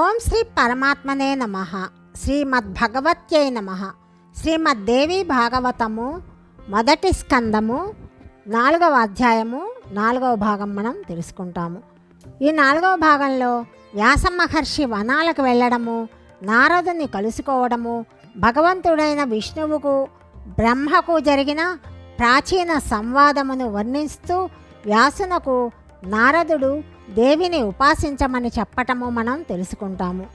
ఓం శ్రీ పరమాత్మనే నమ. శ్రీమద్భగవత్యై నమ. శ్రీమద్దేవి భాగవతము మొదటి స్కందము నాలుగవ అధ్యాయము నాలుగవ భాగం మనం తెలుసుకుంటాము. ఈ నాలుగవ భాగంలో వ్యాస మహర్షి వనాలకు వెళ్ళడము నారదుని కలుసుకోవడము భగవంతుడైన విష్ణువుకు బ్రహ్మకు జరిగిన ప్రాచీన సంవాదమును వర్ణిస్తూ వ్యాసునకు నారదుడు దేవిని ఉపాసించమని చెప్పటము మనం తెలుసుకుంటాము.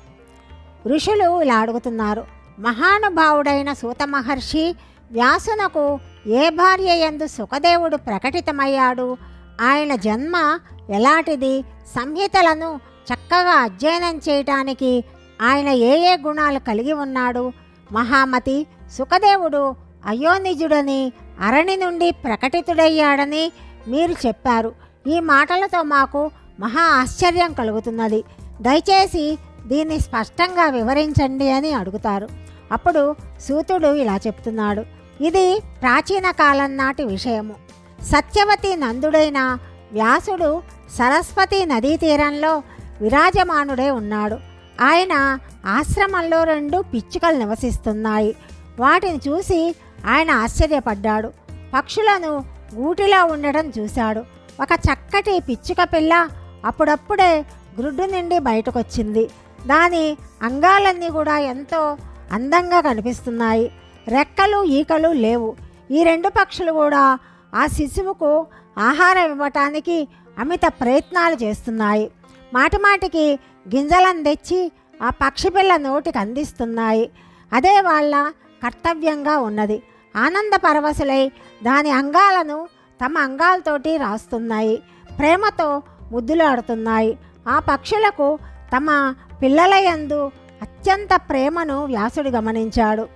ఋషులు ఇలా అడుగుతున్నారు. మహానుభావుడైన సూత మహర్షి వ్యాసునకు ఏ భార్య యందు సుఖదేవుడు ప్రకటితమయ్యాడు? ఆయన జన్మ ఎలాంటిది? సంహితలను చక్కగా అధ్యయనం చేయటానికి ఆయన ఏ ఏ గుణాలు కలిగి ఉన్నాడు? మహామతి సుఖదేవుడు అయోనిజుడని అరణి నుండి ప్రకటితుడయ్యాడని మీరు చెప్పారు. ఈ మాటలతో మాకు మహా ఆశ్చర్యం కలుగుతున్నది. దయచేసి దీన్ని స్పష్టంగా వివరించండి అని అడుగుతారు. అప్పుడు సూతుడు ఇలా చెప్తున్నాడు. ఇది ప్రాచీన కాలం నాటి విషయము. సత్యవతి నందుడైన వ్యాసుడు సరస్వతి నదీ తీరంలో విరాజమానుడే ఉన్నాడు. ఆయన ఆశ్రమంలో రెండు పిచ్చుకలు నివసిస్తున్నాయి. వాటిని చూసి ఆయన ఆశ్చర్యపడ్డాడు. పక్షులను గూటిలో ఉండడం చూశాడు. ఒక చక్కటి పిచ్చుక పిల్ల అప్పుడప్పుడే గ్రుడ్డు నుండి బయటకొచ్చింది. దాని అంగాలన్నీ కూడా ఎంతో అందంగా కనిపిస్తున్నాయి. రెక్కలు ఈకలు లేవు. ఈ రెండు పక్షులు కూడా ఆ శిశువుకు ఆహారం ఇవ్వటానికి అమిత ప్రయత్నాలు చేస్తున్నాయి. మాటిమాటికి గింజలను తెచ్చి ఆ పక్షి పిల్ల నోటికి అందిస్తున్నాయి. అదే వాళ్ళ కర్తవ్యంగా ఉన్నది. ఆనంద పరవశులై దాని అంగాలను తమ అంగాలతోటి రాస్తున్నాయి. ప్రేమతో ముద్దులాడుతున్నాయి. ఆ పక్షులకు తమ పిల్లల యందు అత్యంత ప్రేమను వ్యాసుడు గమనించాడు.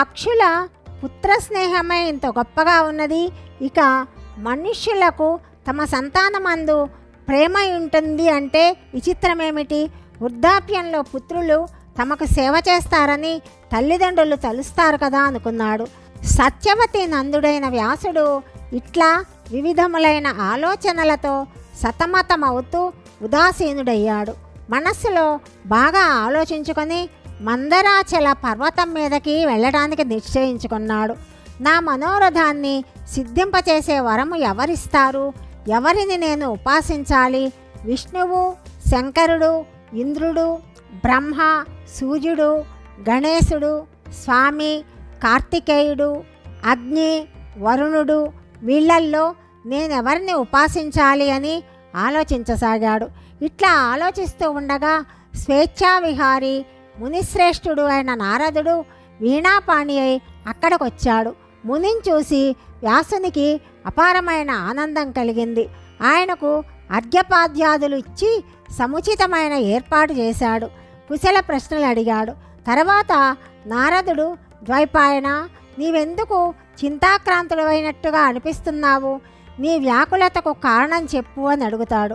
పక్షుల పుత్ర స్నేహమే ఇంత గొప్పగా ఉన్నది. ఇక మనుష్యులకు తమ సంతానమందు ప్రేమ ఉంటుంది అంటే విచిత్రమేమిటి? వృద్ధాప్యంలో పుత్రులు తమకు సేవ చేస్తారని తల్లిదండ్రులు తలుస్తారు కదా అనుకున్నాడు. సత్యవతి నందుడైన వ్యాసుడు ఇట్లా వివిధములైన ఆలోచనలతో సతమతమవుతూ ఉదాసీనుడయ్యాడు. మనస్సులో బాగా ఆలోచించుకొని మందరాచల పర్వతం మీదకి వెళ్ళడానికి నిశ్చయించుకున్నాడు. నా మనోరథాన్ని సిద్ధింపచేసే వరము ఎవరిస్తారు? ఎవరిని నేను ఉపాసించాలి? విష్ణువు శంకరుడు ఇంద్రుడు బ్రహ్మ సూర్యుడు గణేశుడు స్వామి కార్తికేయుడు అగ్ని వరుణుడు వీళ్ళల్లో నేనెవరిని ఉపాసించాలి అని ఆలోచించసాగాడు. ఇట్లా ఆలోచిస్తూ ఉండగా స్వేచ్ఛావిహారి మునిశ్రేష్ఠుడు అయిన నారదుడు వీణాపాణి అయి అక్కడికొచ్చాడు. మునిని చూసి వ్యాసునికి అపారమైన ఆనందం కలిగింది. ఆయనకు అర్ఘ్యపాద్యాదులు ఇచ్చి సముచితమైన ఏర్పాటు చేశాడు. కుశల ప్రశ్నలు అడిగాడు. తర్వాత నారదుడు ద్వైపాయన నీవెందుకు చింతాక్రాంతుడైనట్టుగా అనిపిస్తున్నావు? నీ వ్యాకులతకు కారణం చెప్పు అని అడుగుతాడు.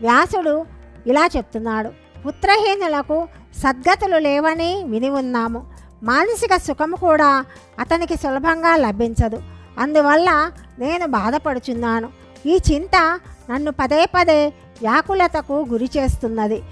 వ్యాసుడు ఇలా చెప్తున్నాడు. పుత్రహీనులకు సద్గతులు లేవని విని ఉన్నాము. మానసిక సుఖము కూడా అతనికి సులభంగా లభించదు. అందువల్ల నేను బాధపడుచున్నాను. ఈ చింత నన్ను పదే పదే వ్యాకులతకు గురి చేస్తున్నది.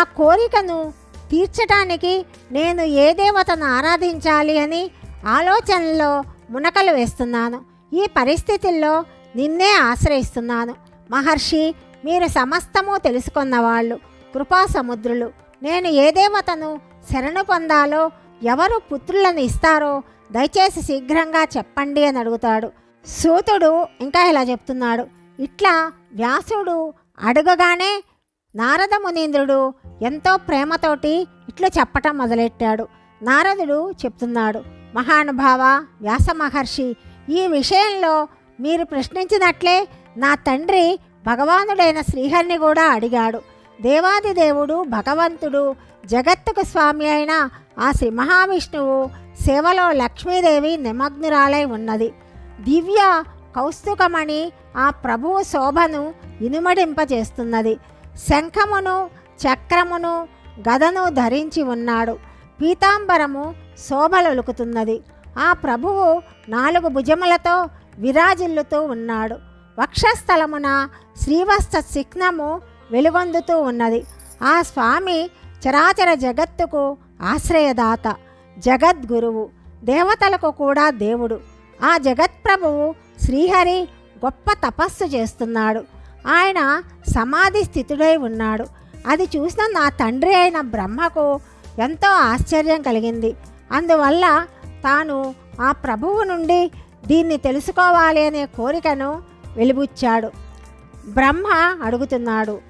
ఆ కోరికను తీర్చటానికి నేను ఏ దేవతను ఆరాధించాలి అని ఆలోచనలో మునకలు వేస్తున్నాను. ఈ పరిస్థితుల్లో నిన్నే ఆశ్రయిస్తున్నాను. మహర్షి మీరు సమస్తము తెలుసుకున్నవాళ్ళు కృపా సముద్రులు. నేను ఏ దేవతను శరణు పొందాలో ఎవరు పుత్రులను ఇస్తారో దయచేసి శీఘ్రంగా చెప్పండి అని అడుగుతాడు. సూతుడు ఇంకా ఇలా చెప్తున్నాడు. ఇట్లా వ్యాసుడు అడగగానే నారద మునీంద్రుడు ఎంతో ప్రేమతోటి ఇట్లు చెప్పటం మొదలెట్టాడు. నారదుడు చెప్తున్నాడు మహానుభావ వ్యాస మహర్షి ఈ విషయంలో మీరు ప్రశ్నించినట్లే నా తండ్రి భగవానుడైన శ్రీహరిని కూడా అడిగాడు. దేవాదిదేవుడు భగవంతుడు జగత్తుకు స్వామి అయిన ఆ శ్రీ మహావిష్ణువు సేవలో లక్ష్మీదేవి నిమగ్నురాలై ఉన్నది. దివ్య కౌస్తుకమణి ఆ ప్రభువు శోభను ఇనుమడింపజేస్తున్నది. శంఖమును చక్రమును గదను ధరించి ఉన్నాడు. పీతాంబరము శోభలొలుకుతున్నది. ఆ ప్రభువు నాలుగు భుజములతో విరాజిల్లుతూ ఉన్నాడు. వక్షస్థలమున శ్రీవస్త చిహ్నము వెలుగొందుతూ ఉన్నది. ఆ స్వామి చరాచర జగత్తుకు ఆశ్రయదాత జగద్గురువు దేవతలకు కూడా దేవుడు. ఆ జగత్ప్రభువు శ్రీహరి గొప్ప తపస్సు చేస్తున్నాడు. ఆయన సమాధి స్థితుడై ఉన్నాడు. అది చూసిన నా తండ్రి అయిన బ్రహ్మకు ఎంతో ఆశ్చర్యం కలిగింది. అందువల్ల తాను ఆ ప్రభువు నుండి దీన్ని తెలుసుకోవాలి అనే కోరికను వెలిబుచ్చాడు. బ్రహ్మ అడుగుతున్నాడు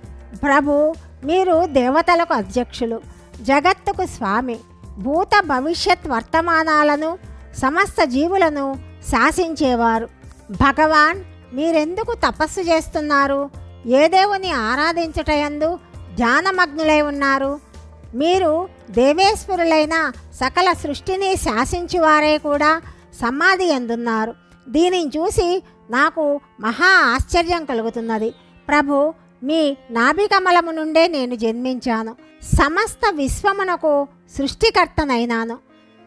ప్రభు మీరు దేవతలకు అధ్యక్షులు జగత్తుకు స్వామి భూత భవిష్యత్ వర్తమానాలను సమస్త జీవులను శాసించేవారు. భగవాన్ మీరెందుకు తపస్సు చేస్తున్నారు? ఏ దేవుని ఆరాధించుటయందు ధ్యానమగ్నులై ఉన్నారు? మీరు దేవేశ్వరులైన సకల సృష్టిని శాసించువారే కూడా సమాధి ఎందున్నారు? దీనిని చూసి నాకు మహా ఆశ్చర్యం కలుగుతున్నది. ప్రభు మీ నాభికమలము నుండే నేను జన్మించాను. సమస్త విశ్వమునకు సృష్టికర్తనైనాను.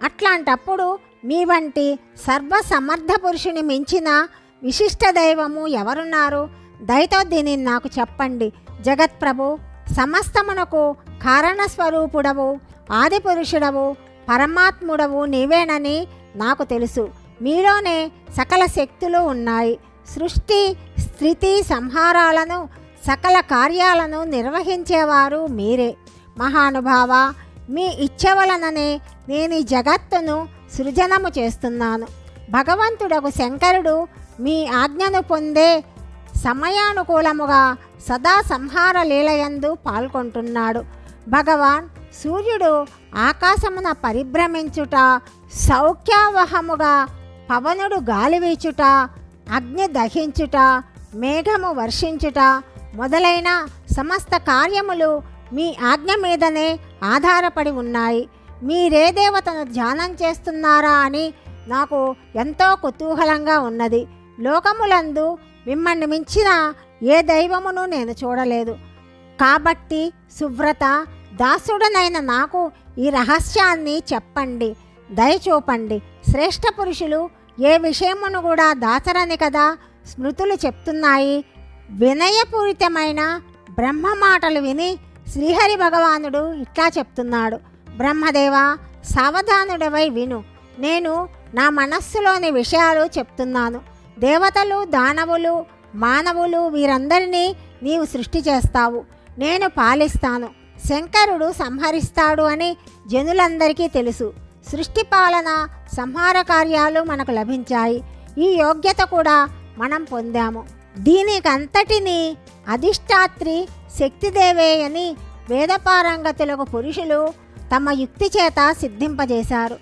అట్లాంటప్పుడు మీ వంటి సర్వసమర్థ పురుషుని మించిన విశిష్ట దైవము ఎవరున్నారు? దయతో దీనిని నాకు చెప్పండి. జగత్ప్రభు సమస్తమునకు కారణస్వరూపుడవు ఆదిపురుషుడవు పరమాత్ముడవు నీవేనని నాకు తెలుసు. మీలోనే సకల శక్తులు ఉన్నాయి. సృష్టి స్థితి సంహారాలను సకల కార్యాలను నిర్వహించేవారు మీరే. మహానుభావ మీ ఇచ్చ వలననే నేను ఈ జగత్తును సృజనము చేస్తున్నాను. భగవంతుడకు శంకరుడు మీ ఆజ్ఞను పొందే సమయానుకూలముగా సదా సంహార లీలయందు పాల్గొంటున్నాడు. భగవాన్ సూర్యుడు ఆకాశమున పరిభ్రమించుట సౌఖ్యావహముగా పవనుడు గాలి వీచుట అగ్ని దహించుట మేఘము వర్షించుట మొదలైన సమస్త కార్యములు మీ ఆజ్ఞ మీదనే ఆధారపడి ఉన్నాయి. మీరే దేవతను ధ్యానం చేస్తున్నారా అని నాకు ఎంతో కుతూహలంగా ఉన్నది. లోకములందు మిమ్మల్ని మించిన ఏ దైవమును నేను చూడలేదు. కాబట్టి సువ్రత దాసుడనైన నాకు ఈ రహస్యాన్ని చెప్పండి. దయచూపండి. శ్రేష్ఠ పురుషులు ఏ విషయమును కూడా దాచరని కదా స్మృతులు చెప్తున్నాయి. వినయపూరితమైన బ్రహ్మ మాటలు విని శ్రీహరి భగవానుడు ఇట్లా చెప్తున్నాడు. బ్రహ్మదేవ సావధానుడవై విను. నేను నా మనస్సులోని విషయాలు చెప్తున్నాను. దేవతలు దానవులు మానవులు వీరందరినీ నీవు సృష్టి చేస్తావు. నేను పాలిస్తాను. శంకరుడు సంహరిస్తాడు అని జనులందరికీ తెలుసు. సృష్టి పాలన సంహార కార్యాలు మనకు లభించాయి. ఈ యోగ్యత కూడా మనం పొందాము. దీనికంతటిని అధిష్టాత్రి శక్తిదేవే అని వేదపారంగతులకు పురుషులు తమ యుక్తి చేత సిద్ధింపజేశారు.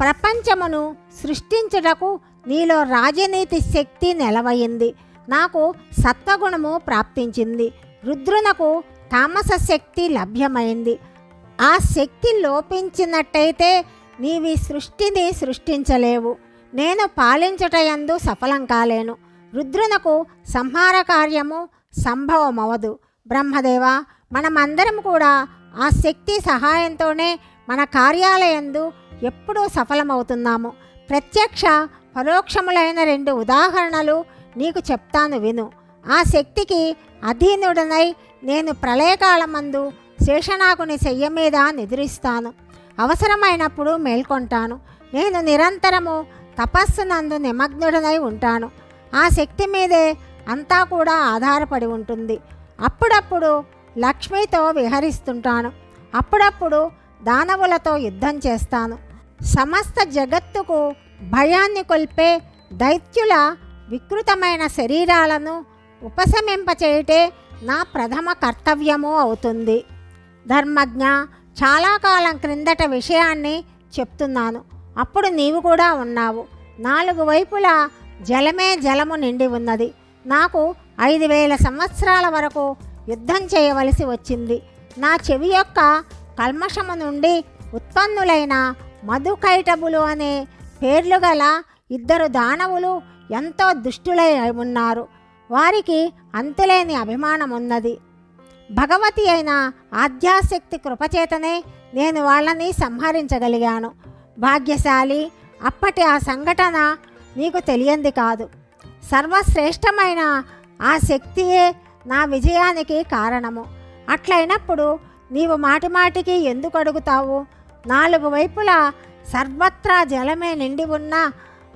ప్రపంచమును సృష్టించుటకు నీలో రాజనీతి శక్తి నెలవయింది నాకు సత్వగుణము ప్రాప్తించింది. రుద్రునకు తామస శక్తి లభ్యమైంది. ఆ శక్తి లోపించినట్టయితే నీవి సృష్టిని సృష్టించలేవు. నేను పాలించుటయందు సఫలం కాలేను. రుద్రునకు సంహార కార్యము సంభవమవదు. బ్రహ్మదేవ మనమందరం కూడా ఆ శక్తి సహాయంతోనే మన కార్యాలయందు ఎప్పుడూ సఫలమవుతున్నాము. ప్రత్యక్ష పరోక్షములైన రెండు ఉదాహరణలు నీకు చెప్తాను విను. ఆ శక్తికి అధీనుడనై నేను ప్రళయకాలమందు శేషనాగుని శయ్య మీద నిద్రిస్తాను. అవసరమైనప్పుడు మేల్కొంటాను. నేను నిరంతరము తపస్సునందు నిమగ్నుడనై ఉంటాను. ఆ శక్తి మీదే అంతా కూడా ఆధారపడి ఉంటుంది. అప్పుడప్పుడు లక్ష్మితో విహరిస్తుంటాను. అప్పుడప్పుడు దానవులతో యుద్ధం చేస్తాను. సమస్త జగత్తుకు భయాన్ని కొల్పే దైత్యుల వికృతమైన శరీరాలను ఉపశమింపచేయటే నా ప్రథమ కర్తవ్యము అవుతుంది. ధర్మజ్ఞ చాలా కాలం క్రిందట విషయాన్ని చెప్తున్నాను. అప్పుడు నీవు కూడా ఉన్నావు. నాలుగు వైపులా జలమే జలము నిండి ఉన్నది. నాకు ఐదు వేల సంవత్సరాల వరకు యుద్ధం చేయవలసి వచ్చింది. నా చెవి యొక్క కల్మషము నుండి ఉత్పన్నులైన మధుకైటబులు అనే పేర్లు గల ఇద్దరు దానవులు ఎంతో దుష్టులై ఉన్నారు. వారికి అంతులేని అభిమానం ఉన్నది భగవతి అయిన ఆధ్యాశక్తి కృపచేతనే నేను వాళ్ళని సంహరించగలిగాను. భాగ్యశాలి అప్పటి ఆ సంఘటన నీకు తెలియంది కాదు. సర్వశ్రేష్టమైన ఆ శక్తియే నా విజయానికి కారణము. అట్లయినప్పుడు నీవు మాటిమాటికి ఎందుకు అడుగుతావు? నాలుగు వైపులా సర్వత్రా జలమే నిండి ఉన్న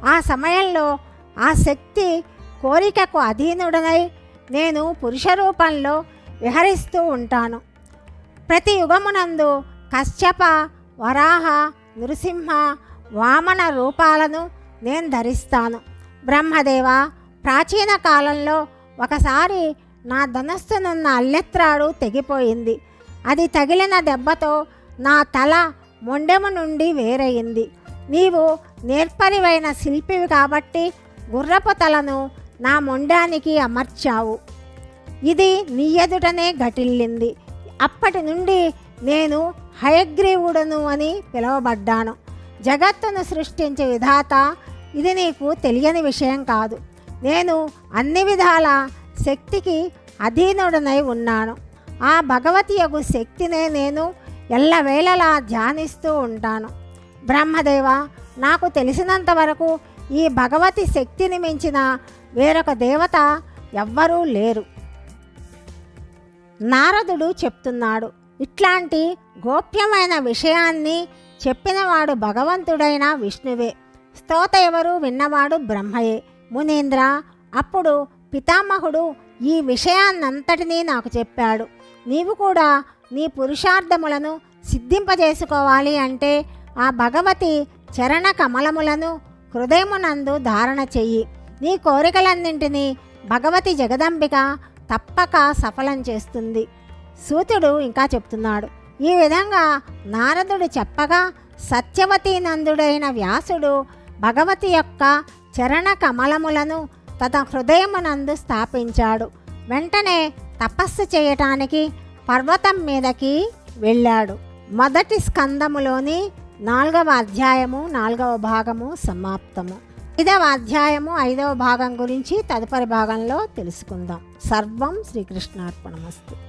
ఆ సమయంలో ఆ శక్తి కోరికకు అధీనుడనై నేను పురుష రూపంలో విహరిస్తూ ఉంటాను. ప్రతి యుగమునందు కశ్యప వరాహ నృసింహ వామన రూపాలను నేను ధరిస్తాను. బ్రహ్మదేవ ప్రాచీన కాలంలో ఒకసారి నా ధనస్సునున్న అల్లెత్రాడు తెగిపోయింది. అది తగిలిన దెబ్బతో నా తల మొండెము నుండి వేరయింది నీవు నేర్పరివైన శిల్పివి కాబట్టి గుర్రపు తలను నా మొండానికి అమర్చావు. ఇది నీ ఎదుటనే ఘటిల్లింది. అప్పటి నుండి నేను హయగ్రీవుడను అని పిలువబడ్డాను. జగత్తును సృష్టించే విధాత ఇది నీకు తెలియని విషయం కాదు. నేను అన్ని విధాల శక్తికి అధీనుడనై ఉన్నాను. ఆ భగవతి యొక్క శక్తినే నేను ఎల్లవేళలా ధ్యానిస్తూ ఉంటాను. బ్రహ్మదేవ నాకు తెలిసినంత వరకు ఈ భగవతి శక్తిని మించిన వేరొక దేవత ఎవ్వరూ లేరు. నారదుడు చెప్తున్నాడు ఇట్లాంటి గోప్యమైన విషయాన్ని చెప్పినవాడు భగవంతుడైన విష్ణువే. స్తోత ఎవరు విన్నవాడు బ్రహ్మయే. మునీంద్ర అప్పుడు పితామహుడు ఈ విషయాన్నంతటినీ నాకు చెప్పాడు. నీవు కూడా నీ పురుషార్థములను సిద్ధింపజేసుకోవాలి అంటే ఆ భగవతి చరణ కమలములను హృదయమునందు ధారణ చెయ్యి. నీ కోరికలన్నింటినీ భగవతి జగదంబిక తప్పక సఫలం చేస్తుంది. సూతుడు ఇంకా చెప్తున్నాడు. ఈ విధంగా నారదుడు చెప్పగా సత్యవతి నందుడైన వ్యాసుడు భగవతి యొక్క చరణ కమలములను తన హృదయమునందు స్థాపించాడు. వెంటనే తపస్సు చేయటానికి పర్వతం మీదకి వెళ్ళాడు. మొదటి స్కందములోని నాలుగవ అధ్యాయము నాలుగవ భాగము సమాప్తము. ఐదవ అధ్యాయము ఐదవ భాగం గురించి తదుపరి భాగంలో తెలుసుకుందాం. సర్వం శ్రీకృష్ణార్పణమస్తు.